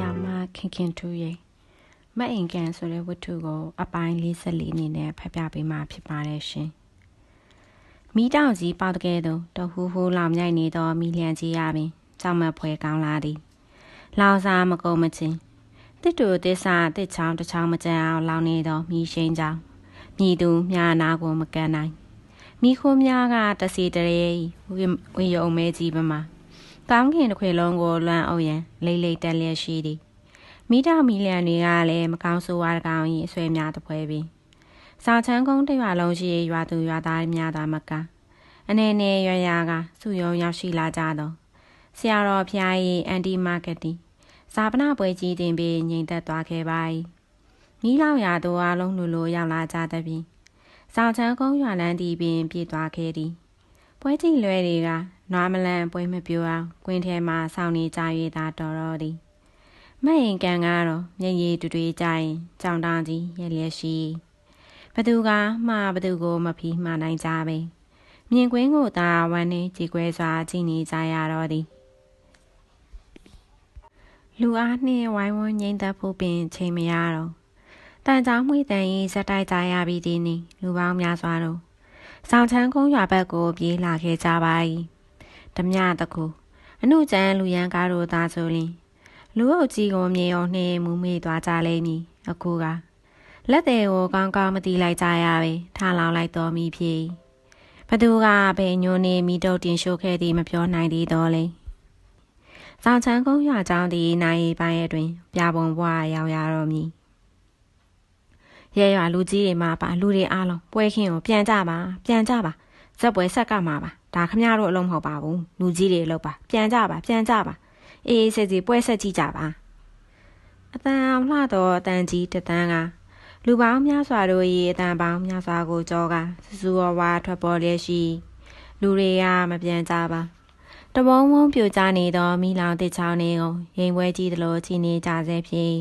ရာမခင်ခင်ထူးရဲ့မတ်အင်ကန်ဆိုတဲ့ဝတ္ထုကို အပိုင်း44အနေနဲ့ဖတ်ပြပေးမှာဖြစ်ပါတယ်ရှင်။မိတောင်ကြီးပေါတကဲ့သို့တဟူဟူလောင်မြိုက်နေသောမိလျံကြီးရပင်ကြောက်မက်ဖွယ်ကောင်းလာသည်။လောင်စာမကုန်မချင်းတစ်တူတစ္ဆာတစ်ချောင်းတစ်ချောင်းမကြမ်းအောင်လောင်နေသောမိရှိန်ကြောင်မြည်သူမြာနာကိုမကန်နိုင်မိခိုးများကတစီတရေဝေယုံမဲကြီးပမာ ကောင်းကင်တစ်ခွေလုံးကိုလွမ်းအုပ်ရန်လိမ့်လိမ့်တက်လျက်ရှိသည်မိတောင်မီလျံတွေကလည်းမကောင်းဆိုးဝါးကောင်၏အဆွဲများတပွဲပင်ဆောင်ချမ်းကုန်းတရွာလုံးရှိရွာသူရွာသားများသာမကအနေနဲ့ရွာရွာကစုယုံရောက်ရှိလာကြသောဆရာတော်ဖျား၏အန်တီမာကတီဇာပနာပွဲကြီးတင်ပြီးငြိမ်သက်သွားခဲ့ပါ၏မိလောက်ရာတို့အားလုံးလူလိုရောက်လာကြသဖြင့်ဆောင်ချမ်းကုန်းရွာလန်းတီပင်ပြေးသွားခဲ့သည်ပွဲကြည့်လွဲတွေက နွားမလန့်ပွဲမပြိုအောင်ကွင်းထဲမှာဆောင်းနေကြ၍သာတော်တော်သည်မရင်ကန်ကတော့မျက်ရည်တူတွေကြရင်ကြောင်တောင်ကြီးရက်လျက်ရှိဘသူကမှားဘသူကိုမဖီးမှားနိုင်ကြပဲမြင်ကွင်းကိုသာဝမ်းနေကြည်ကွဲစွာကြည်နေကြရတော့သည်လူအားနှင့်ဝိုင်းဝန်းငိမ့်သက်ဖို့ပင်ချိန်မရတော့တန်ကြောင်မှွေတန်ဤဇက်တိုက်ကြရပြီးဒီနေ့လူပေါင်းများစွာတို့ဆောင်ချမ်းကုန်းရွာဘက်ကိုပြေးလာခဲ့ကြပါ၏ ဓမြတကူအမှုကျန်လူရန်ကားတို့သာဆိုရင်လူအုပ်ကြီးကိုမြေအောင်နှင်းမူမေးသွားကြလိမ့်မည်အခုကလက်သေးကိုကောင်းကောင်းမတီးလိုက်ကြရပဲထားလောင်လိုက်တော်မူဖြစ်ဘသူကဘယ်ညိုနေမိတုတ်တင်ရှို့ခဲ့သည်မပြောနိုင်သေးတော့လေဆောင်ချမ်းကုန်းရွာကျောင်းသည်နိုင်ပိုင်းအတွင်ပြပုံဘွားရောက်ရတော့မည်ရဲရွာလူကြီးတွေမှာပါလူတွေအားလုံးပွဲခင်းကိုပြန်ကြပါပြန်ကြပါဇက်ပွဲဆက်ကမှာပါ ဒါခမရတို့အလုံးမဟုတ်ပါဘူးလူကြီးတွေလောက်ပါပြန်ကြပါပြန်ကြပါအေးအေးဆေးဆေးပွဲဆက်ကြည့်ကြပါအတန်အောင်လှတော့အတန်ကြီးတတန်းကလူပေါင်းများစွာတို့၏အတန်ပေါင်းများစွာကိုကြောကစူးစူးဝါးဝါထွက်ပေါ်လျက်ရှိ လူတွေကမပြန်ကြပါတဘုံဝုံပြိုကျနေသောမိလောင်တစ်ချောင်းတွေကိုရင်ပွဲကြီးသလိုချီနေကြစေဖြစ်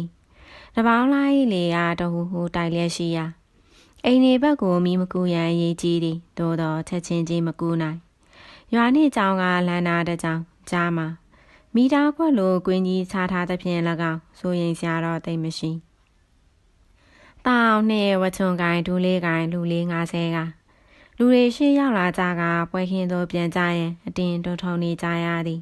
တပေါင်းလိုက်လေကတဟူဟူတိုက်လျက်ရှိရာအိမ်နေဘက်ကိုမိမကူရန်ရေးကြီးသည်သို့တော့ချက်ချင်းချင်းမကူနိုင် ရွာနှင့်ကြောင်ကလန်နာတဲ့ကြောင်ကြားမှာမိသားခွက်လိုကွင်းကြီးခြားထားသဖြင့်၎င်းစိုးရင်စရာတော့တိတ်မရှိတောင်နှင့်ဝချုံကိုင်ဒူးလေးကိုင်လူလေး90ကလူတွေရှေ့ရောက်လာကြကပွဲခင်းသို့ပြန်ကြရင်အတင်းတွထုံနေကြရသည်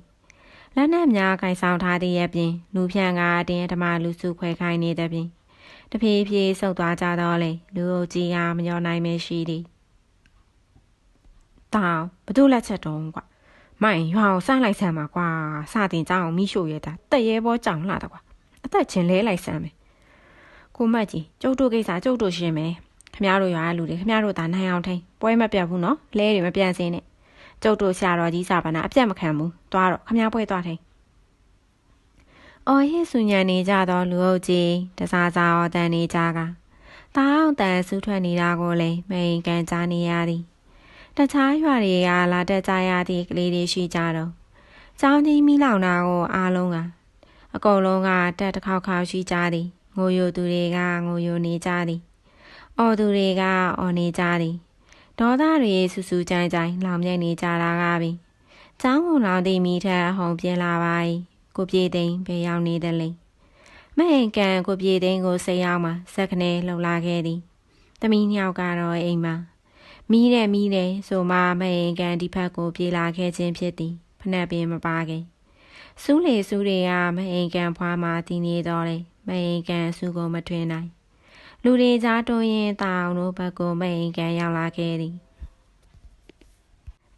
လက်နက်များကင်ဆောင်ထားသည့်ရဲ့ပြင်လူဖြန့်ကအတင်းဓမ္မလူစုခွဲခိုင်းနေသည်ပြင်တဖြည်းဖြည်းဆုတ်သွားကြတော့လေလူအုပ်ကြီးကမရောနိုင်မရှိသည် တောင်ဘသူလက်ချက်တုံးကွာမိုင်ရွာအောင်စလိုက်ဆမ်းပါကွာစတင်ကြောင်းမိရှို့ရတာတက်ရဲဘောကြောင်လာတာကွာအသက်ချင်းလဲလိုက်ဆမ်းမယ်ကိုမတ်ကြီးကျုပ်တို့ကိစ္စကျုပ်တို့ရှင်းမယ်ခမရတို့ရွာလူတွေခမရတို့သာနိုင်အောင်ထိန်ပွဲမပြတ်ဘူးနော်လဲတွေမပြန့်စင်းနဲ့ကျုပ်တို့ဆရာတော်ကြီးစာပနာအပြတ်မခံဘူးသွားတော့ခမရပွဲသွားထိန်အော်ဟစ်ဆူညံနေကြသောလူအုပ်ကြီးတစားစားော်တန်နေကြကတောင်းတန်ဆူးထွက်နေတာကိုလည်းမိန်ကန်ကြားနေရသည် တခြားရွာတွေကလာတက်ကြရသည့်ကလေးတွေရှိကြတော့ကျောင်းကြီးမိလောင်တာကိုအားလုံးကအကုန်လုံးကတက်တစ်ခေါက်ခေါက်ရှိကြသည်ငိုယိုသူတွေကငိုယိုနေကြသည်အော်သူတွေကအော်နေကြသည်ဒေါသတွေဆူဆူကြိုင်ကြိုင်လောင်မြိုက်နေကြတာကပင်ကျောင်းကုန်လောင်သည့်မိထက်ဟုန်ပြင်းလာပါ၏ကိုပြေသိန်းဘယ်ရောက်နေသလဲမဟင်ကန်ကိုပြေသိန်းကိုစိတ်ရောက်မှစက်ခနဲလှုပ်လာခဲ့သည်တမီးညောက်ကတော့အိမ်မှာ မီးတဲ့မီးတဲ့ဆိုမှမဟင်ကန်ဒီဖက်ကိုပြေးလာခဲ့ခြင်းဖြစ်သည်ဖနှက်ပင်မပါခင်စူးလေစူးတွေကမဟင်ကန်ဖွားမှတည်နေတော့လေမဟင်ကန်စူးကိုမထွင်နိုင်လူတွေကြားတွင်ရင်တောင်တို့ဘက်ကိုမဟင်ကန်ရောက်လာခဲ့သည်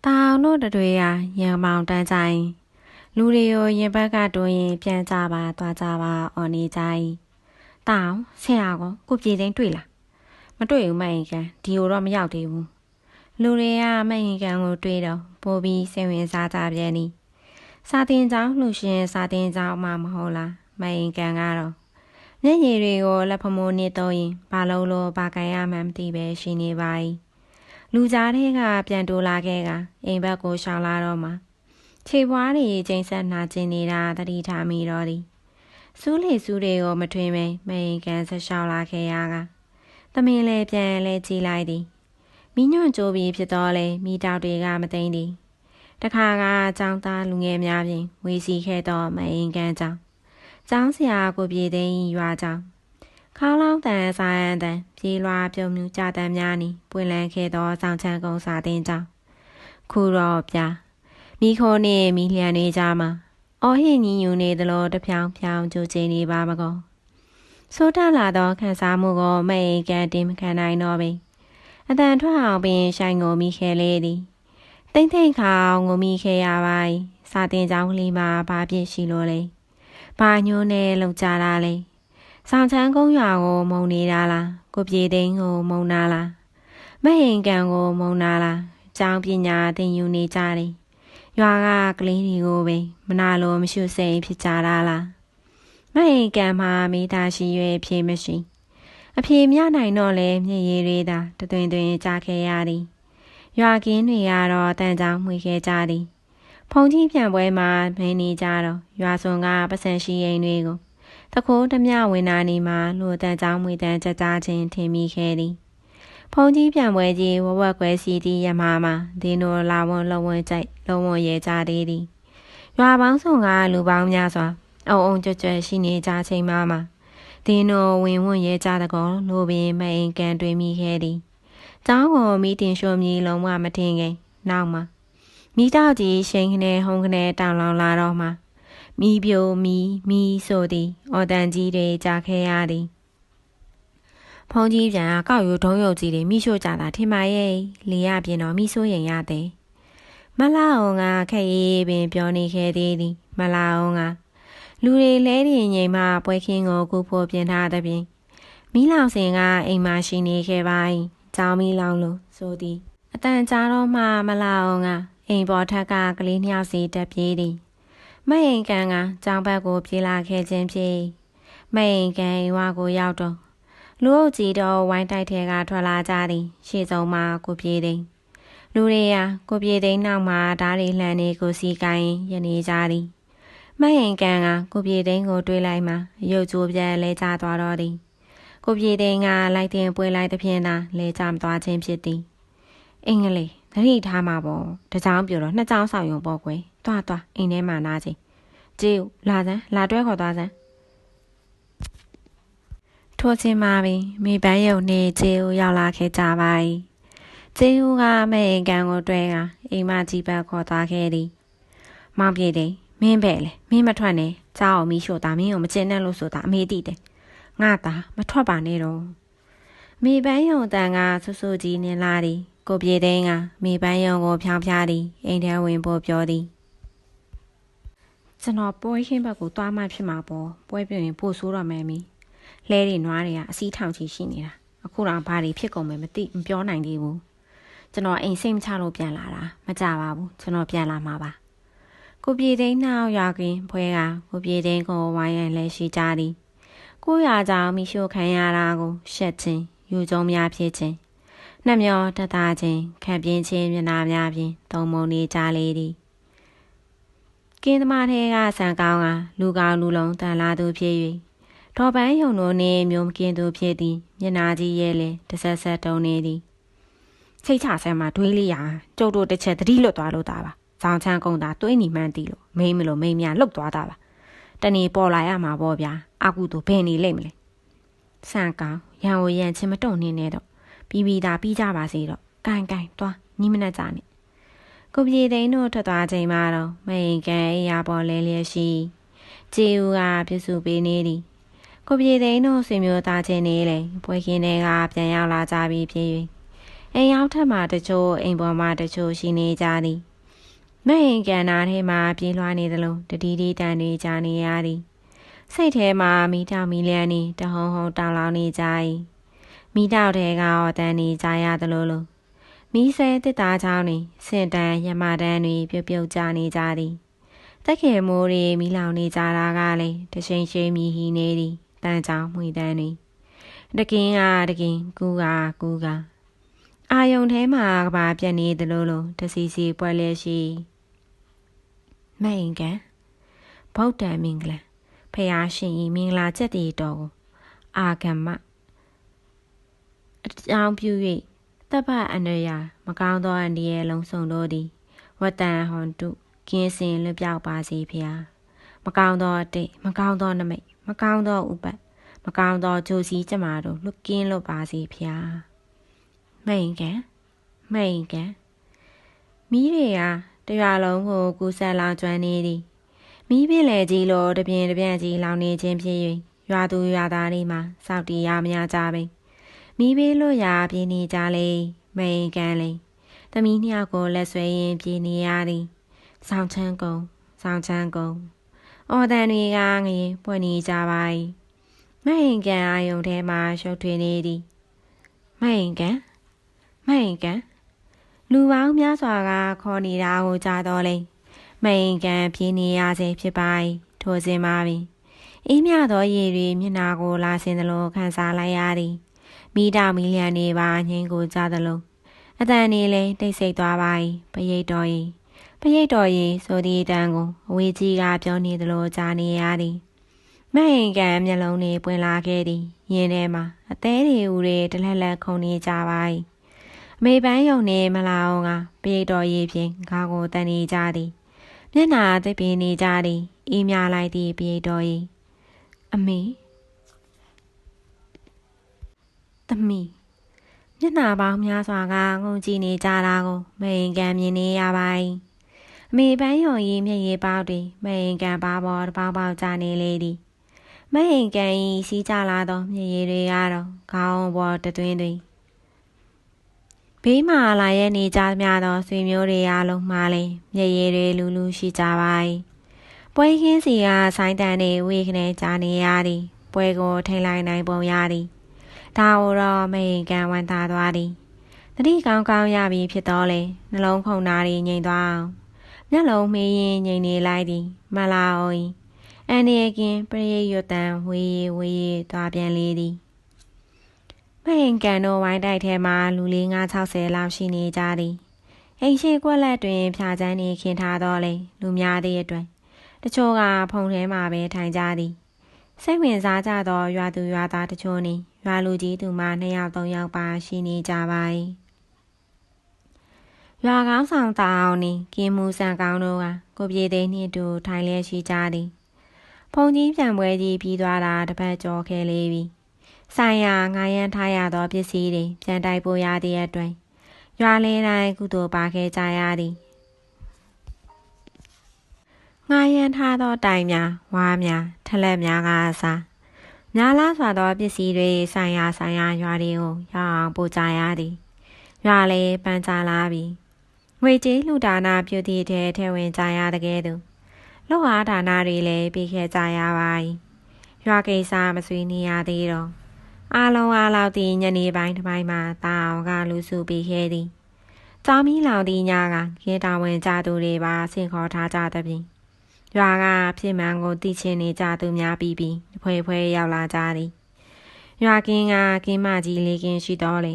တောင်တို့တွေဟာရံမောင်တန်းကြိုင်လူတွေကိုရင်ဘက်ကတွင်ရင်ပြန်ကြပါသွားကြပါအော်နေကြ၏တောင်ဆရာကကိုပြေသိန်းတွေ့လားမတွေ့ဘူးမဟင်ကန်ဒီကိုတော့မရောက်သေးဘူး လူတွေကမဟင်ကန်ကိုတွေးတော့ပိုပြီးစိတ်ဝင်စားကြပြန်သည်စာတင်ကြောင်းလှူရှင်စာတင်ကြောင်းမှမဟုတ်လားမဟင်ကန်ကတော့မျက်ရည်တွေကိုလက်ဖမိုးနေတော့ရင်ဘာလို့လို့ဘာကန်ရမှန်းမသိပဲရှိနေပါ၏လူကြားထဲကပြန်တိုးလာခဲ့ကအိမ်ဘက်ကိုရှောင်လာတော့မှခြေပွားတွေကျိန်ဆက်နာကျင်နေတာတတိထားမိတော့သည်စူးလေစူးတွေကိုမထွင်မဲမဟင်ကန်ဆက်ရှောင်လာခဲ့ရကသမင်းလဲပြန်လဲကြည်လိုက်သည် မိညွန့်ကြိုးပြီးဖြစ်တော့လဲမိတောက်တွေကမသိမ့်သည်တခါကចောင်းသားလူငယ်များပြင်ဝေစီခဲ့တော့မအင်ကန်ကြောင်းကျောင်းဆရာကိုပြေသိန်းရွာကျောင်းခေါလောင်းတန်ဆိုင်အန်တန်ပြေးလွားပြုံမြူကြတန်များနီပွင့်လန်းခဲ့သောဆောင်ချမ်းကုန်းစာတင်ကျောင်းခုတော့ပြမိခိုးနေမိလျံနေကြမှာအော်ဟစ်ညီညူနေသလိုတဖြောင်ဖြောင်ကြိုချင်နေပါမကောဆိုးထလာသောခန်းစားမှုကိုမအိမ်ကန်တင်မခံနိုင်တော့ပေ အတန်ထွက်အောင်ပင်ဆိုင်ကိုမိခဲလေးသည်တိမ့်ထိန်ခေါင်ငုံမိခဲရပါ၏စာတင်ကျောင်းကလေးမှာဘာပြည့်ရှိလို့လဲဘာညိုးနဲ့လုံကြတာလဲဆောင်ချမ်းကုန်းရွာကိုမုံနေတာလားကိုပြေသိန်းကိုမုံနာလားမဟင်ကန်ကိုမုံနာလားကျောင်းပညာသင်ယူနေကြတယ်ရွာကကလေးတွေကိုပဲမနာလိုမရှိစိတ်ဖြစ်ကြတာလားမဟင်ကန်မှာမိသားရှိရွယ်ဖြေမရှိ အဖေမြနိုင်တော့လဲမျက်ရည်တွေသာတသွင်သွင်ကြားခဲ့ရသည်ရွာကင်းတွေကတော့တန်ကြောင်မှွေခဲ့ကြသည်ဖုန်ကြီးပြန်ပွဲမှာမင်းနေကြတော့ရွာစွန်ကပတ်စံရှိရင်တွေကိုတခိုးတမျှဝင်နာနေမှာလူတန်ကြောင်မှွေတန်ကြကြချင်းထင်မိခဲ့သည်ဖုန်ကြီးပြန်ပွဲကြီးဝဝက်ကွဲစီတီရမှာမှာဒီနိုလာဝွန်လုံဝွန်ကြိုက်လုံဝွန်ရဲကြသေးသည်ရွာပေါင်းစုံကလူပေါင်းများစွာအုံအုံကြွကြွရှိနေကြချိန်မှမှာ ဒီနိုဝင်ဝွန်ရဲကြတကောလိုပင်မအိမ်ကန်တွင်မိခဲ့သည်ကျောင်းကိုမိတင်ရှိုမြည်လုံးဝမထင်ခင်နောက်မှာမိတောက်ကြီးရှိန်ခနဲ့ဟုံခနဲ့တောင်လောင်လာတော့မှမိပြိုမီမီဆိုသည်အော်တန်ကြီးတွေကြာခဲ့ရသည်ဖုန်ကြီးပြန်ကောက်ယူဒုံးရုပ်ကြီးတွေမိရှို့ကြတာထင်ပါရဲ့လေရပြင်တော့မိဆိုးရင်ရတဲ့မလာအောင်ကခက်ရေးပင်ပြောနေခဲ့သေးသည် မလာအောင်က လူတွေလဲတင်ငိမ်မှပွဲခင်းကိုကူဖို့ပြင်ထားတဲ့ပြင်မိလောင်စင်ကအိမ်မှာရှိနေခဲ့ပါ၏ကြောင်းမီလောင်လို့ဆိုသည်အတန်ကြားတော့မှမလာအောင်ကအိမ်ပေါ်ထက်ကကလေးနှစ်ယောက်စီတက်ပြေးသည်မအိမ်ကန်ကကြောင်းဘက်ကိုပြေးလာခဲ့ခြင်းဖြစ်မအိမ်ကန်အိမ်ဝါကိုရောက်တော့လူအုပ်ကြီးတော့ဝိုင်းတိုက်ထဲကထွက်လာကြသည် ရှေ့ဆုံးမှာကိုပြေးသည်လူတွေဟာကိုပြေးသိန်းနောက်မှာဓားတွေလှန်နေကိုစီကိုင်းရနေကြသည် မအိမ်ကန်ကကိုပြေးသိန်းကိုတွေးလိုက်မှရုပ်ကြိုးပြဲလဲကျသွားတော့သည်ကိုပြေသိန်းကလိုက်တင်ပွေလိုက်သဖြင့်သာလဲကြမသွားခြင်းဖြစ်သည်အင်္ဂလိပ်သတိထားမှာပေါ့တကြောင်ပြတော့နှစ်ကြောင်ဆောင်ရုံပေါ့ကွယ်တွားတွားအိမ်ထဲမှာနားချင်းကျေးလာစမ်းလာတွဲခေါ်သွားစမ်းထိုးချင်းမှာပင်မိပန်းရုံနေကျေးဦးရောက်လာခဲ့ကြပါ၏ကျေးဦးကမဲအိမ်ကန်ကိုတွဲကအိမ်မကြီးဘက်ခေါ်သွားခဲ့သည်မောင်ပြေတယ် မင်းပဲလေမင်းမထွက်နဲ့ကြောက်အောင်မီးရှို့တာမင်းကိုမကျင်နဲ့လို့ဆိုတာအမေသိတယ်ငါသားမထွက်ပါနဲ့တော့မိပန်းယုံတန်ကဆူဆူကြီးနင်လာသည်ကိုပြေသိန်းကမိပန်းယုံကိုဖြောင်းဖြားသည်အိမ်ထဲဝင်ဖို့ပြောသည်ကျွန်တော်ပွဲခင်းဘက်ကိုသွားမှဖြစ်မှာပေါ့ပွဲပြရင်ပို့ဆိုးတော့မယ်မီလဲတွေနွားတွေကအစီးထောင်ချီရှိနေတာအခုတော့ဘာတွေဖြစ်ကုန်မယ်မသိမပြောနိုင်သေးဘူးကျွန်တော်အိမ်စိတ်မချလို့ပြန်လာတာမကြပါဘူးကျွန်တော်ပြန်လာမှာပါ ကိုပြေသိန်းနောက်ရွာကင်းဖွဲကကိုပြေသိန်းကိုဝိုင်းရန်လဲရှိကြသည်ကိုရကြောင်မိရှို့ခံရတာကိုရှက်ခြင်းယူကြုံများဖြစ်ခြင်းနှမျောတသားခြင်းခံပြင်းခြင်းမျက်နာများဖြင့်တုံမုံနေကြလေသည်ကင်းသမားထဲကဆန်ကောင်းကလူကောင်းလူလုံးတန်လာသူဖြစ်၍တော်ပန်းယုံတို့နှင့်မျိုးမကင်းသူဖြစ်သည်မျက်နာကြီးရဲလင်တဆက်ဆက်တုံနေသည်စိတ်ချဆမ်းမှာတွေးလေးရာကျုပ်တို့တစ်ချက်သတိလွတ်သွားလို့တာပါ။ ဇောင်းချမ်းကုန်းသာတွေးနေမှန်းသိလို့မိမလို့မိမများလှုပ်သွားတာပါ။တဏီပေါ်လာရမှာပေါ့ဗျာ။အကုသို့ဘယ်နေလိမ့်မလဲ။ဆန်ကောင်ရန်ဝရန်ချင်းမတုံနေနဲ့တော့ပြီးပြီးသားပြီးကြပါစေတော့။ကန်ကန်သွားညီမနဲ့ကြနေ။ကိုပြေသိန်းတို့ထွက်သွားချိန်မှာတော့မိန်ကန်အရာပေါ်လဲလျက်ရှိဂျေဦးကပြစုပေးနေသည်။ကိုပြေသိန်းတို့ဆွေမျိုးသားချင်းနေလေပွဲခင်းတွေကပြန်ရောက်လာကြပြီဖြစ်၍အိမ်ရောက်ထက်မှတချို့အိမ်ပေါ်မှာတချို့ရှိနေကြသည် မဟင်ကန်နာထဲမှာပြေးလွှားနေသလိုတတိတိတန်တွေကြာနေရသည်စိတ်ထဲမှာမိတောင်မီလျံနေတဟုံဟုံတောင်လောင်နေကြ၏မိတောက်ထဲကအော်တန်နေကြရသလိုလိုမိဆဲတစ်သားချောင်းတွင်စင်တန်ရမတန်းတွေပြုတ်ပြုတ်ကြနေကြသည်တက်ခေမိုးတွေမိလောင်နေကြတာကလည်းတရှိန်ရှိန်မြည်ဟီနေသည်တန်ချောင်းမှွေတန်းတွေတကင်းကတကင်းကူကကူကအာယုံထဲမှာကဘာပြက်နေသလိုလိုတစီစီပွဲလဲရှိ မိန်ကန်ဗုဒ္ဓံမင်္ဂလာဖះရှင်ဤမင်္ဂလာချက်တည်တော်ကိုအာဂမအကြောင်းပြု၍တပ်ပအနရာမကောင်းသောအန္တရာယ်လုံးစုံတို့သည်ဝတ္တန်ဟွန်တုကင်းစင်လွပြောက်ပါစေဖះမကောင်းသောအတိတ်မကောင်းသောနမိတ်မကောင်းသောဥပတ်မကောင်းသောဂျိုစီကျမတို့လွတ်ကင်းလွတ်ပါစေဖျားမိန်ကန်မိန်ကန်မိတွေဟာ တရွာလုံးကိုကူးဆက်လောင်ကျွမ်းနေသည်မိပြင်းလေကြီးလိုတပြင်းတပြန့်ကြီးလောင်နေခြင်းဖြစ်၍ရွာသူရွာသားတွေမှာစောက်တီရမများကြပင်မိဘေးလွတ်ရာပြင်းနေကြလေမိန်ကန်လေသမီးနှစ်ယောက်ကိုလက်ဆွဲရင်းပြင်းနေရသည်ဆောင်ချမ်းကုံဆောင်ချမ်းကုံအော်တန်တွေကငရင်ပွက်နေကြပါ၏မဟင်ကန်အာယုံထဲမှာရှုပ်ထွေးနေသည်မဟင်ကန်မဟင်ကန် လူပေါင်းများစွာကခေါ်နေတာကိုကြားတော့လေမဟင်ကန်ပြင်းနေရစေဖြစ်ပါ၏ထိုစဉ်မှာပင်အေးမြသောရေတွေမျက်နာကိုလာဆင်းသလိုခံစားလိုက်ရသည်မိတာမီလျံနေပါငင်းကိုကြားသလိုအတန်နေလဲတိတ်ဆိတ်သွားပါ၏ပရိတ်တော်၏ပရိတ်တော်၏ဆိုသည့်အတန်ကိုအဝေးကြီးကပြောနေသလိုကြားနေရသည်မဟင်ကန်မျက်လုံးတွေပွင့်လာခဲ့သည်ယင်းထဲမှာအသေးတွေဦးတွေတလက်လက်ခုန်နေကြပါ၏ အမေပန်းယုံနေမလာအောင်ကပရိတ်တော်၏ဖြင့်ငါကိုတန်နေကြသည်မျက်နာသစ်ပင်နေကြသည်အေးမြလိုက်သည့်ပရိတ်တော်၏အမေသမီးမျက်နှာပေါင်းများစွာကငုံကြည့်နေကြတာကိုမိန်ကန်မြင်နေရပါ၏အမေပန်းယုံရီမျက်ရည်ပေါက်တွေမိန်ကန်ပါပေါ်တပေါက်ပေါက်ကြနေလေသည်မိန်ကန်ဤစီးကြလာသောမျက်ရည်တွေကတော့ခေါင်းပေါ်တသွင်းတွင် ဘေးမှလာရဲ့နေကြမြသောဆွေမျိုးတွေအားလုံးမှာလည်းမျက်ရည်တွေလူလူရှိကြပါ၏ပွဲခင်းစီကဆိုင်တန်တွေဝေခနဲ့ကြားနေရသည်ပွဲကိုထိန်လိုက်နိုင်ပုံရသည်ဒါကိုတော့မိန်ကန်ဝန်သာသွားသည်တတိကောင်းကောင်းရပြီဖြစ်တော့လေနှလုံးခုန်နာရီငြိမ်သွားအောင်မျက်လုံးမေးရင်ငြိမ်နေလိုက်သည်မလာအောင်အန်ဒီကင်ပရိယွတ်တန်ဝေးဝေးသွားပြန်လေသည် မိန်ကန်တို့ဝိုင်းတိုက်ထဲမှာလူလေး960လောက်ရှိနေကြသည်အိမ်ရှိကွက်လက်တွင် ဖြာချမ်းနေခင်းထားတော့လေလူများသည့်အတွက်တချို့ကဖုံထဲမှာပဲထိုင်ကြသည်စိတ်ဝင်စားကြသောရွာသူရွာသားတချို့နှင့်ရွာလူကြီးသူမနှစ်ယောက်သုံးယောက်ပါရှိနေကြပါ၏ရွာကောင်းဆောင်တာအောင်နှင့်ကင်းမှုဆန်ကောင်းတို့ကကိုပြေသိန်းနှင့်တူထိုင်လျက်ရှိကြသည်ဖုန်ကြီးပြန်ပွဲကြီးပြီးသွားတာတပတ်ကျော်ခဲ့လေပြီ ဆိုင်ရာငားရန်ထားရသောပစ္စည်းတွေပြန်တိုက်ပို့ရသည့်အတွက်ရွာလင်းတိုင်းကုသိုလ်ပါခဲ့ကြရသည်ငားရန်ထားသောတိုင်များဝါးများထလက်များကအစားများလားစွာသောပစ္စည်းတွေဆိုင်ရာဆိုင်ရာရွာတွေကိုရောက်အောင်ပို့ကြရသည်ရွာလေးပန်းချလာပြီငွေကြေးလှူဒါနာပြုသည့်ထဲထဲဝင်ကြရတဲ့ကဲ့သို့လောအားဒါနာတွေလည်းပြီးခဲ့ကြရပါ၏ရွာကိစ္စမဆွေးနွေးရသေးတော့ အားလုံးအားလောက်သည့်ညနေပိုင်းတစ်ပိုင်းမှာတာအောင်ကလူစုပြီးခဲ့သည်ကြောင်းမီလောင်သည့်ညကရဲတာဝန်ကြသူတွေပါဆင့်ခေါ်ထားကြသဖြင့်ရွာကဖြစ်မှန်ကိုသိချင်းနေကြသူများပြီးပြီးဖွဲဖွဲရောက်လာကြသည်ရွာကင်းကကင်းမကြီးလေးကင်းရှိတော်လေ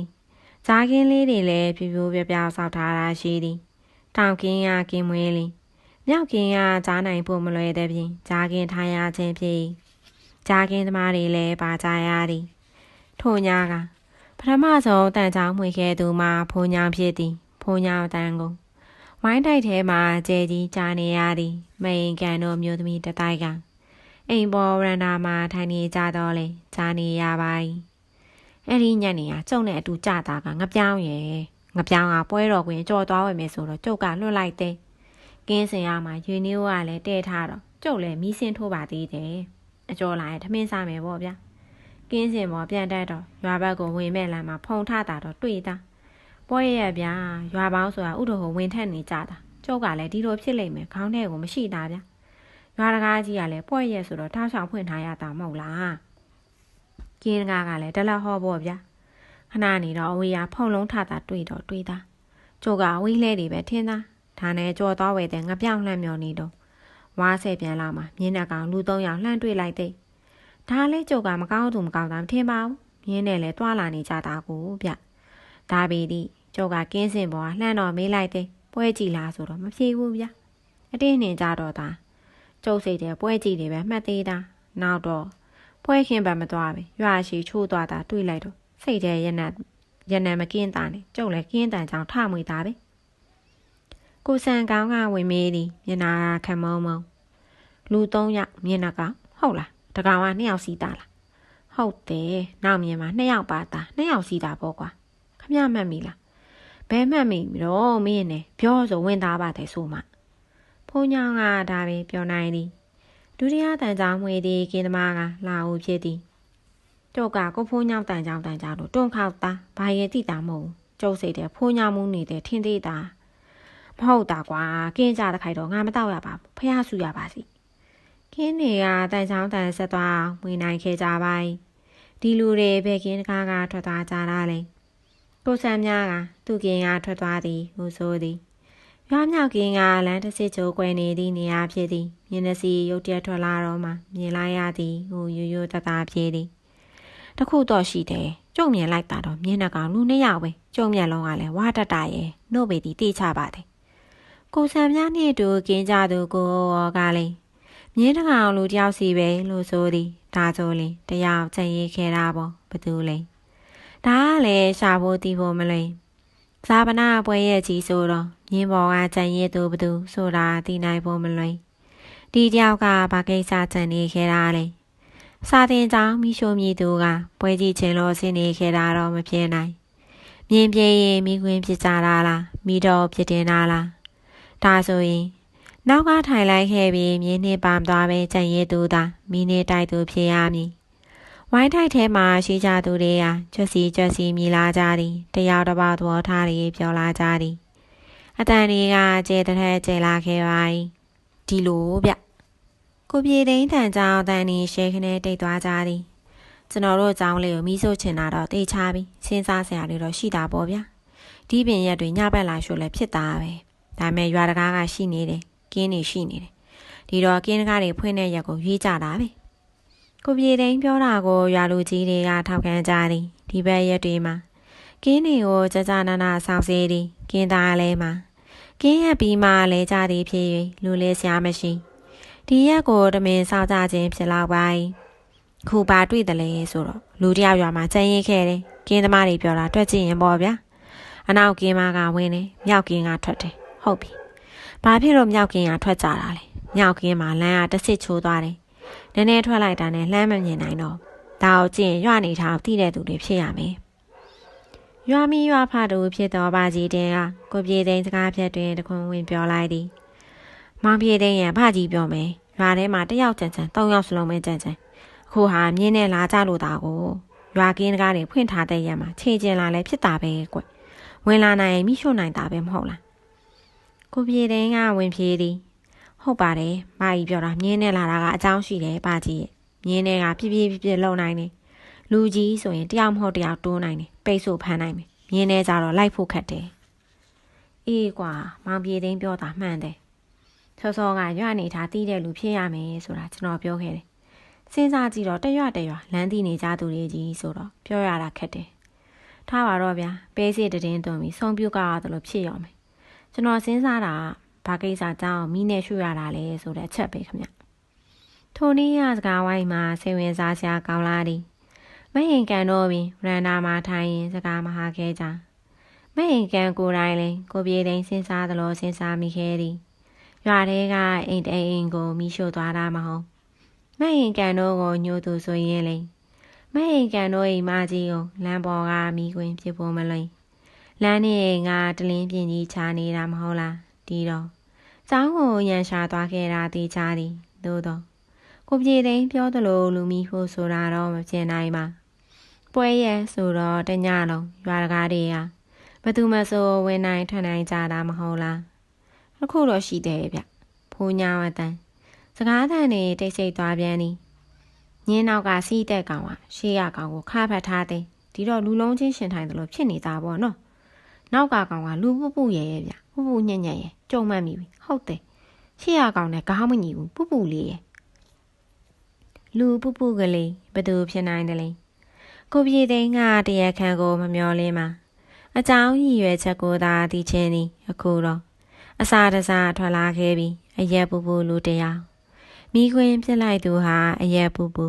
ဂျာကင်းလေးတွေလည်းဖြူဖြူပြပြဆောက်ထားတာရှိသည်တောင်ကင်းကကင်းမွေးလေးမြောက်ကင်းကကြားနိုင်ဖို့မလွယ်တဲ့ဖြင့်ဂျာကင်းထားရခြင်းဖြစ်ဂျာကင်းသမားတွေလည်းပါကြရသည် ထို့ညကပထမဆုံးတန်ချောင်းမှွေခဲ့သူမှာဖိုးညောင်ဖြစ်သည်ဖိုးညောင်တန်ကိုဝိုင်းတိုက်ထဲမှာကျဲကြီးကြားနေရသည်မိန်ကန်တို့မျိုးသမီးတတိုက်ကအိမ်ပေါ်ရန်တာမှာထိုင်နေကြတော့လေကြားနေရပါ၏အဲ့ဒီညနေကကျုံနဲ့အတူကြတာကငပြောင်းရဲ့ငပြောင်းကပွဲတော်ကွင်းကြော်သွားဝယ်မယ်ဆိုတော့ကျုပ်ကလွတ်လိုက်တဲ့ကင်းစင်ရမှာယူနီယိုကလည်းတဲထားတော့ကျုပ်လည်းမီးစင်းထိုးပါသေးတယ်အကျော်လာရင်ထမင်းစားမယ်ပေါ့ဗျာ ကင်းစင်ပေါ်ပြန်တက်တော့ရွာဘက်ကိုဝင်မဲ့လမ်းမှာဖုံထတာတော့တွေ့တာပွဲရဗျာရွာပေါင်းဆိုတာဥတော်ကိုဝင်ထက်နေကြတာကျုပ်ကလည်းဒီလိုဖြစ်လိမ့်မယ်ခေါင်းထဲကိုမရှိတာဗျာရွာတကားကြီးကလည်းပွဲရဆိုတော့ထားဆောင်ဖွင့်ထားရတာမဟုတ်လားကင်းကားကလည်းတလက်ဟောပေါ့ဗျာခဏနေတော့အဝေးကဖုံလုံးထတာတွေ့တော့တွေ့တာကျုပ်ကအဝေးလဲတွေပဲထင်းသားဒါနဲ့ကြော်သွားဝယ်တဲ့ငပြောင်းလှမ်းမျောနေတော့ဝါဆဲပြန်လာမှမြင်းနှကောင်လူသုံးယောက်လှမ်းတွေ့လိုက်တဲ့ ဒါလည်းကျုပ်ကမကောင်းသူမကောင်းတာမထင်ပါဘူးမြင်းနဲ့လည်းတွာလာနေကြတာကိုဗျဒါပေသည်ကျုပ်ကကင်းစင်ပေါ်လှမ်းတော့မေးလိုက်တဲ့ပွဲကြည့်လားဆိုတော့မဖြေဘူးဗျအတင်းနေကြတော့တာကျုပ်စိတ်တဲ့ပွဲကြည့်တယ်ပဲမှတ်သေးတာနောက်တော့ပွဲခင်ပါမသွားပဲရွာရှိချိုးသွားတာတွေ့လိုက်တော့စိတ်ထဲရနက်ရနံမကင်းတာနဲ့ကျုပ်လည်းကင်းတန်ကြောင်ထမွေတာပဲကိုဆန်ကောင်းကဝင်မေးသည်မျက်နာခံမုံမုံလူ၃ယောက်မြင်တော့ကောင်ဟုတ်လား တကောင်ကနှစ်ယောက်စီးတာလားဟုတ်တယ်နောက်မြင်မှာနှစ်ယောက်ပါတာနှစ်ယောက်စီးတာပေါ့ကွာခမမှတ်မိလားဘယ်မှတ်မိတော့မင်းနဲ့ပြောဆိုဝင်သားပါတယ်ဆိုမှဖုန်းညောင်းကဒါပဲပြောနိုင်သည်ဒုတိယတန်ကြောင်မှွေသည်ကင်းသမားကလာဦးဖြစ်သည်ကျုပ်ကကိုဖိုးညောင်းတန်ကြောင်တန်ကြောင်တို့တွန့်ခောက်တာဘာရဲ့တိတာမဟုတ်ကျုပ်စိတ်တဲ့ဖိုးညောင်းမှုနေတဲ့ထင်းသေးတာမဟုတ်တာကွာကင်းကြတဲ့ခိုက်တော့ငါမတော့ရပါဘူးဖះဆူရပါစီ ခင်းတွေကတန်ချောင်းတန်ဆက်သွားဝင်နိုင်ခဲ့ကြပါ၏ဒီလူတွေဘယ်ကင်းတကားကထွက်သွားကြတာလဲကိုဆန်များကသူ့ကင်းကထွက်သွားသည်ဟူဆိုသည်ရွာမြောက်ကင်းကလမ်းတစ်စစ်ချိုးကွယ်နေသည့်နေရာဖြစ်သည်မြင်းနှစီရုတ်တရက်ထွက်လာတော့မှမြင်လိုက်ရသည်ဟူရိုးရိုးတသားဖြစ်သည်တခုတော့ရှိတယ်ကြုံမြင်လိုက်တာတော့မြင်းနှကောင်လူနှစ်ယောက်ပဲကြုံမြင်လုံးကလည်းဝါတတရဲ့နှုတ်ပေသည်တိချပါတယ်ကိုဆန်များနှင့်တူကင်းကြသူကိုရောကလည်း မြင်းတကောင်လူတယောက်စီပဲလို့ဆိုသည်ဒါဆိုရင်တယောက်ချက်ရေးခဲ့တာပေါ့ဘသူလဲဒါကလည်းရှာဖို့တီးဖို့မလွင်ဇာပနာပွဲရဲ့ကြီးဆိုတော့မြင်းပေါ်ကချက်ရေးသူဘသူဆိုတာသိနိုင်ဖို့မလွင်ဒီတယောက်ကဘာကိစ္စချန်နေခဲ့တာလဲစာတင်ကြောင်မိရှိုးမြည်သူကပွဲကြည့်ခြင်းလို့ဆင်းနေခဲ့တာတော့မဖြစ်နိုင်မြင်းပြေးရင်မိခွင်းဖြစ်ကြတာလားမိတော့ဖြစ်တင်တာလားဒါဆိုရင် နောက်ကထိုင်လိုက်ခဲ့ပြီးမြင်းနှင်းပမ်သွားပဲကြံရဲသူသာမိနေတိုက်သူဖြစ်ရမည်ဝိုင်းထိုက်ထဲမှာရှိကြသူတွေဟာကျွတ်စီကျွတ်စီမြည်လာကြသည်တယောက်တစ်ပေါက်သဘောထားတွေပြောလာကြသည်အတန်တွေကကျေတဲ့ထဲကျေလာခဲ့ပါ၏ဒီလိုဗျကိုပြေသိန်းတန်ကြောင်တန်နေရှဲခနဲ့တိတ်သွားကြသည်ကျွန်တော်တို့အကြောင်းလေးကိုမိဆိုချင်တာတော့တေချာပြီစဉ်းစားစရာတွေတော့ရှိတာပေါ့ဗျာဒီပင်ရက်တွေညဘက်လာရှို့လဲဖြစ်တာပဲဒါမဲ့ရွာတကားကရှိနေတယ် ကင်းနေရှိနေတယ်ဒီတော့ကင်းတကားတွေဖွင့်တဲ့ရက်ကိုရွေးကြတာပဲကိုပြေသိန်းပြောတာကိုရွာလူကြီးတွေကထောက်ခံကြသည်ဒီဘက်ရက်တွေမှာကင်းတွေကိုကြကြနာနာဆောက်စေသည်ကင်းသားလဲမှာကင်းရက်ပြီးမှလဲကြသည်ဖြစ်၍လူလဲစရာမရှိဒီရက်ကိုတမင်ဆောက်ကြခြင်းဖြစ်လောက်ပါ၏ခုပါတွေ့တယ်လေဆိုတော့လူတယောက်ရွာမှာကျန်ရင်ခဲ့တယ်ကင်းသမားတွေပြောတာတွေ့ကြည့်ရင်ပေါ့ဗျာအနောက်ကင်းမကဝင်တယ်မြောက်ကင်းကထွက်တယ်ဟုတ်ပြီ ဘာဖြစ်လို့မြောက်ကင်းကထွက်ကြတာလဲမြောက်ကင်းမှာလမ်းကတစ်စစ်ချိုးသွားတယ်နည်းနည်းထွက်လိုက်တာနဲ့လှမ်းမမြင်နိုင်တော့ဒါကိုကြည့်ရွနေထားသိတဲ့သူတွေဖြစ်ရမယ်ရွာမီရွာဖတူဖြစ်တော်ပါကြီးတင်ကကိုပြေသိန်းစကားဖြတ်တွင်တခွန်းဝင်ပြောလိုက်သည်မောင်ပြေသိန်းရဲ့ဗကြီးပြောမယ်ရွာထဲမှာတယောက်ကြံကြံ၃ယောက်စလုံးပဲကြံကြံအခုဟာမြင်းနဲ့လာကြလို့တာကိုရွာကင်းတကားတွေဖွင့်ထားတဲ့ရက်မှာခြေကျင်လာလဲဖြစ်တာပဲကွဝင်လာနိုင်မိရှို့နိုင်တာပဲမဟုတ်လား ကိုပြေတဲ့ကဝင်ပြေးသည်ဟုတ်ပါတယ်မာကြီးပြောတာမြင်းနဲ့လာတာကအကြောင်းရှိတယ်ပါကြီးရဲ့မြင်းနဲ့ကပြပြပြပြလုံနိုင်တယ်လူကြီးဆိုရင်တယောက်မဟုတ်တယောက်တိုးနိုင်တယ်ပိတ်ဆို့ဖမ်းနိုင်မယ်မြင်းနဲ့ကြတော့လိုက်ဖို့ခက်တယ်အေးကွာမောင်ပြေသိန်းပြောတာမှန်တယ်ဆောစောကရွနေထားတီးတဲ့လူဖြစ်ရမယ်ဆိုတာကျွန်တော်ပြောခဲ့တယ်စဉ်းစားကြည့်တော့တရွတရွလမ်းတီးနေကြသူတွေကြီးဆိုတော့ပြောရတာခက်တယ်ထားပါတော့ဗျာပေးစီတည်င်းသွင်းပြီးဆုံးပြုတ်ကြရတယ်လို့ဖြစ်ရောမယ် ကျွန်တော်စဉ်းစားတာဘာကိစ္စကြောင့်မိနဲ့ရွှေ့ရတာလဲဆိုတဲ့အချက်ပဲခင်ဗျထိုနည်းရစကားဝိုင်းမှာစိတ်ဝင်စားစရာကောင်းလာသည်မဟင်ကန်တော့ပြီးရန်နာမှာထိုင်ရင်စကားမဟာခဲ့ကြမဟင်ကန်ကိုယ်တိုင်လည်းကိုပြေတိုင်းစဉ်းစားသလိုစဉ်းစားမိခဲ့သည်ရွာထဲကအိမ်တိန်ကိုမိရှို့သွားတာမဟုတ်မဟင်ကန်တို့ကိုညှို့သူဆိုရင်လေမဟင်ကန်တို့အိမ်မကြီးကိုလမ်းပေါ်ကမိခွင်ဖြစ်ဖို့မလွင် လမ်းနဲ့ငါတလင်းပြင်းကြီးချာနေတာမဟုတ်လားဒီတော့ကျောင်းကိုရန်ရှာသွားခဲ့တာတေချာသည်သို့တော့ကိုပြေသိန်းပြောသလိုလူမီဖို့ဆိုတာတော့မဖြစ်နိုင်ပါပွဲရဲဆိုတော့တညလုံးရွာတကားတွေကဘသူမဆိုဝင်နိုင်ထွက်နိုင်ကြတာမဟုတ်လားအခုတော့ရှိတယ်ဗျဖိုးညာဝတန်စကားသံတွေတိတ်ဆိတ်သွားပြန်သည်ညင်းနောက်ကစီးတဲ့ကောင်ကရှေးရကောင်ကိုခါဖတ်ထားတဲ့ဒီတော့လူလုံးချင်းရှင်ထိုင်တယ်လို့ဖြစ်နေတာပေါ့နော် နောက်ကကောင်ကလူပူပူရဲရဲဗျပူပူညံ့ညံ့ရဲကြုံမှတ်မိပြီဟုတ်တယ်ရှေ့ရကောင်နဲ့ကားမညီဘူးပူပူလေးရဲလူပူပူကလေးဘသူဖြစ်နိုင်တယ်လဲကိုပြေသိန်းကတရခန့်ကိုမမျောလင်းမှာအကြောင်းရည်ရွယ်ချက်ကိုသာသိချင်းသည်အခုတော့အစာတစားထွက်လာခဲ့ပြီးအရက်ပူပူလူတယောက်မိခွင်းပြစ်လိုက်သူဟာအရက်ပူပူ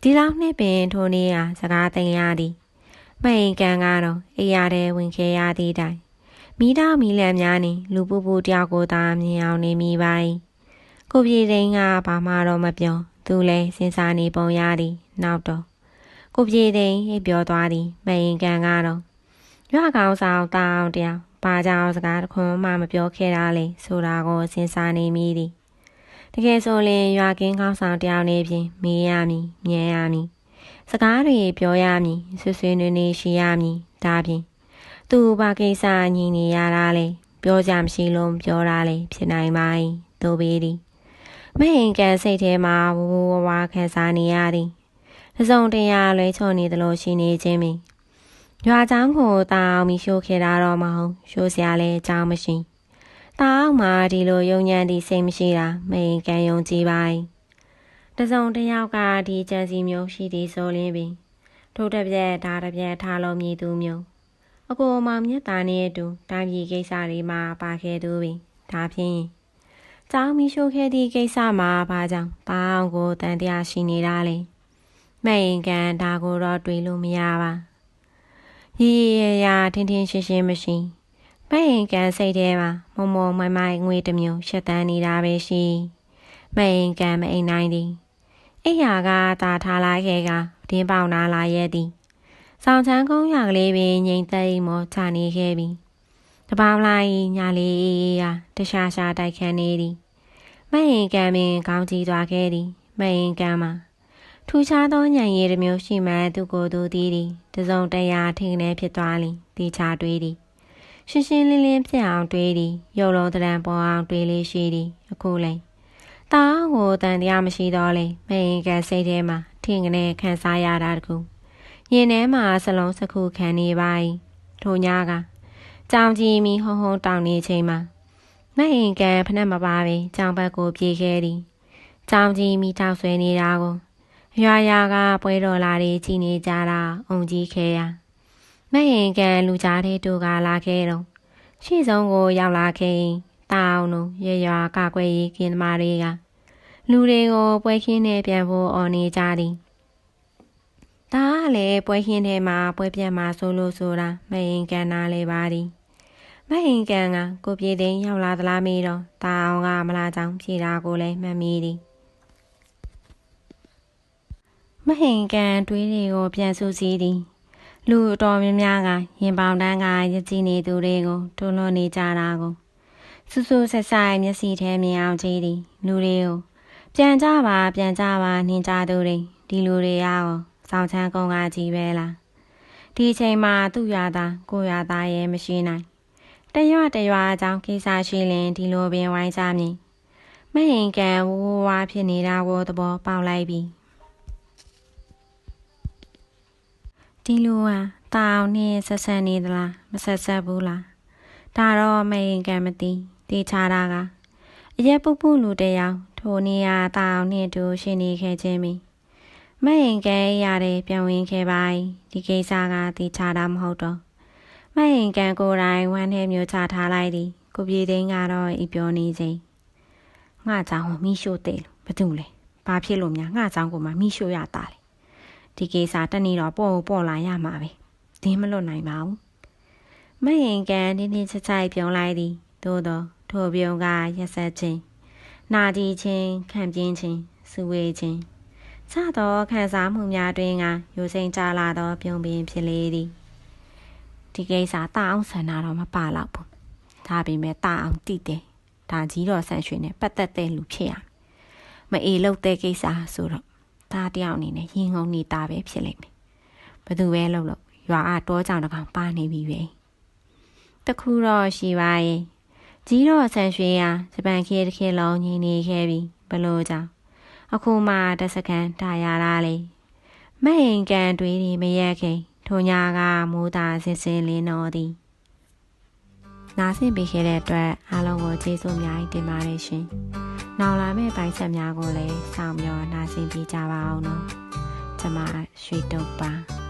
ဒီလောက်နှစ်ပင်ထိုနေ့ဟာစကားသိမ်းရသည် မိန်ကန်ကတော့အေးရတဲ့ဝင်ခဲရသည့်တိုင်မိသားမီလန်များနှင့်လူပူပူတယောက်ကိုသာမြင်အောင်နေမိပါ၏ကိုပြေသိန်းကဘာမှတော့မပြောသူလည်းစဉ်းစားနေပုံရသည်နောက်တော့ကိုပြေသိန်းဟိပြောသွားသည်မရင်ကန်ကတော့ရွာကောင်ဆောင်တောင်းတယောက်ဘာကြောင့်စကားတခွန်းမှမပြောခဲ့တာလဲဆိုတာကိုစဉ်းစားနေမိသည်တကယ်ဆိုရင်ရွာကင်းကောင်းဆောင်တယောက်နေဖြင့်မေးရမည်မြင်ရမည် စကားတွေပြောရမည်ဆွဆွေးနွေးနေရှိရမည်ဒါဖြင့်သူဘာကိစ္စညီနေရတာလဲပြောကြမရှိလို့ပြောတာလဲဖြစ်နိုင်ပါ၏တို့ပေသည်မဟင်ကန်စိတ်ထဲမှာဝဝဝဝခံစားနေရသည်တစုံတရာလွဲချော်နေသလိုရှိနေခြင်းပင်ရွာချောင်းကိုတောင်းပြီးရှိုးခဲ့တာတော့မဟုတ်ရှိုးစရာလည်းအကြောင်းမရှိတောင်းမှဒီလိုယုံညံ့သည့်စိတ်မရှိတာမဟင်ကန်ယုံကြည်ပါ၏ တစုံတယောက်ကဒီကြံစီမျိုးရှိသည်ဆိုလင်းပင်ထို့တစ်ပြက်ဒါတစ်ပြက်ထားလို့မြည်သူမျိုးအကိုမောင်မြတ်သားနဲ့အတူတိုင်းပြည်ကိစ္စတွေမှာပါခဲ့သူပင်ဒါဖြင့်ကျောင်းမီရှိုးခဲ့သည့်ကိစ္စမှာဘာကြောင့်ဘာအောင်ကိုတန်တရားရှိနေတာလဲမဲ့ရင်ကန်ဒါကိုတော့တွေးလို့မရပါရီရရာထင်းထင်းရှင်းရှင်းမရှိမဲ့ရင်ကန်စိတ်ထဲမှာမုံမုံမိုင်မိုင်ငွေတစ်မျိုးရှက်တန်းနေတာပဲရှိမဲ့ရင်ကန်မအိမ်နိုင်သည် အိယာကတာထားလိုက်ခဲ့ကတင်းပေါင်နာလာရဲ့သည်ဆောင်ချမ်းကုန်းရကလေးပင်ငိမ့်သိမ့်မောချနေခဲ့ပြီတပေါင်းလိုက်ညာလေးအေးအေးဟာတခြားရှားတိုက်ခန်းနေသည်မရင်ကံပင်ကောင်းကြီးသွားခဲ့သည်မရင်ကံမှာထူခြားသောညံရည်တစ်မျိုးရှိမှသူကိုယ်သူသည်သည်တစုံတရာထင်နေဖြစ်သွားလိတေချာတွေးသည်ရှင်းရှင်းလင်းလင်းဖြစ်အောင်တွေးသည်ရုပ်လုံးတရံပေါ်အောင်တွေးလေးရှိသည်အခုလည်း တားကိုတန်တရားမရှိတော့လေမရင်ကစိတ်ထဲမှာထင်ကနေခံစားရတာတကူရင်ထဲမှာစလုံးစခုခံနေပါ၏ထိုညကကြောင်ကြီးမီဟုံဟုံတောင်းနေချိန်မှာမဟင်ကန်ဖနှက်မပါပင်ကြောင်ဘက်ကိုပြေးခဲ့သည်ကြောင်ကြီးမီတောက်ဆွဲနေတာကိုရွာရွာကပွဲတော်လာတွေကြည်နေကြတာအုံကြီးခဲရမဟင်ကန်လူကြားတဲ့တူကလာခဲ့တော့ရှေ့ဆုံးကိုရောက်လာခဲ့ တောင်းတို့ရရွာကကွယ်ရေးကင်းသမားတွေကလူတွေကိုပွဲခင်းနဲ့ပြန်ဖို့အော်နေကြသည်ဒါကလည်းပွဲခင်းထဲမှာပွဲပြန်မှာဆိုလို့ဆိုတာမရင်ကန်နာလေပါသည်မရင်ကန်ကကိုပြေသိန်းရောက်လာသလားမေးတော့တာအောင်ကမလာကြောင်ဖြေတာကိုလည်းမှတ်မိသည်မဟင်ကန်တွေးတွေကိုပြန်ဆူစီးသည်လူအတော်များများကရင်ပေါင်တန်းကရကြည်နေသူတွေကိုတွန်းလွှနေကြတာကို စူးစူးဆက်ဆိုင်မျက်စိထဲမြင်အောင်ကြည့်သည်လူတွေကိုပြန်ကြပါပြန်ကြပါနှင်ကြသူတွေဒီလူတွေရောဆောင်ချမ်းကုန်းကကြီးပဲလားဒီချိန်မှာသူ့ရွာသားကိုရွာသားရဲ့မရှိနိုင်တရွတရွအကြောင်းကိစ္စရှိရင်ဒီလိုပင်ဝိုင်းကြမည်မဟင်ကန်ဝဝဝဖြစ်နေတာကိုသဘောပေါက်လိုက်ပြီဒီလိုဟာတောင်နဲ့ဆက်ဆက်နေသလားမဆက်ဆက်ဘူးလားဒါတော့မဟင်ကန်မသိ တေချာတာကအရက်ပုပုလူတယောက်ထိုနေရာတောင်နှင့်တူရှိနေခဲ့ခြင်းမီမရင်ကဲရတယ်ပြန်ဝင်ခဲ့ပါဒီကိစ္စကတေချာတာမဟုတ်တော့မရင်ကန်ကိုယ်တိုင်ဝမ်းထဲမျိုးချထားလိုက်သည်ကိုပြေသိန်းကတော့ဤပြောနေချိန်ငါကြောင့်မိရှို့တဲ့လို့ဘာတူလဲဘာဖြစ်လို့များငါကြောင့်ကိုမှမိရှို့ရတာလေဒီကိစ္စတနေ့တော့ပေါ်ပေါ်လာရမှာပဲဒင်းမလွတ်နိုင်ပါဘူးမရင်ကန်တင်းတင်းချစ်ချိုက်ပြုံးလိုက်သည် သို့တော့ထိုပြုံးကရက်ဆက်ခြင်းနာကြည်ခြင်းခံပြင်းခြင်းစုဝေးခြင်းစသောခံစားမှုများတွင်ကရိုစိန်ကြလာသော ပြုံးပင်ဖြစ်လေသည်ဒီကိစ္စတအောင်ဆန္ဒတော့မပါတော့ဘူးဒါပေမဲ့တအောင်တည်တယ်ဒါကြီးတော်ဆန်ရွှေနဲ့ပတ်သက်တဲ့လူဖြစ်ရမအေလို့တဲ့ကိစ္စဆိုတော့ဒါတယောက်အနေနဲ့ရင်ငုံနေတာပဲဖြစ်လိမ့်မယ်ဘသူပဲလို့လို့ရွာအတောကြောင်တကောင်ပါနေပြီပဲတခုတော့ရှိပါရဲ့ ကြီးတော့ဆန်ရွှေဟာဂျပန်ခေတ်တစ်ခေတ်လုံးညီနေခဲ့ပြီဘလို့ကြောင့်အခုမှတစ်စကန်တာရတာလေမဟင်ကန်တွေးဒီမရက်ခင်ထိုညာကမိုးတာဆင်းဆင်းလင်းတော်သည်နားဆင်ပေးခဲ့တဲ့အတွက်အားလုံးကိုကျေးဇူးအများကြီးတင်ပါတယ်ရှင်။နောက်လာမယ့်ပိုင်းဆက်များကိုလည်းစောင့်မျှော်နားဆင်ပေးကြပါအောင်နော်။ကျွန်မရွှေတုပ်ပါ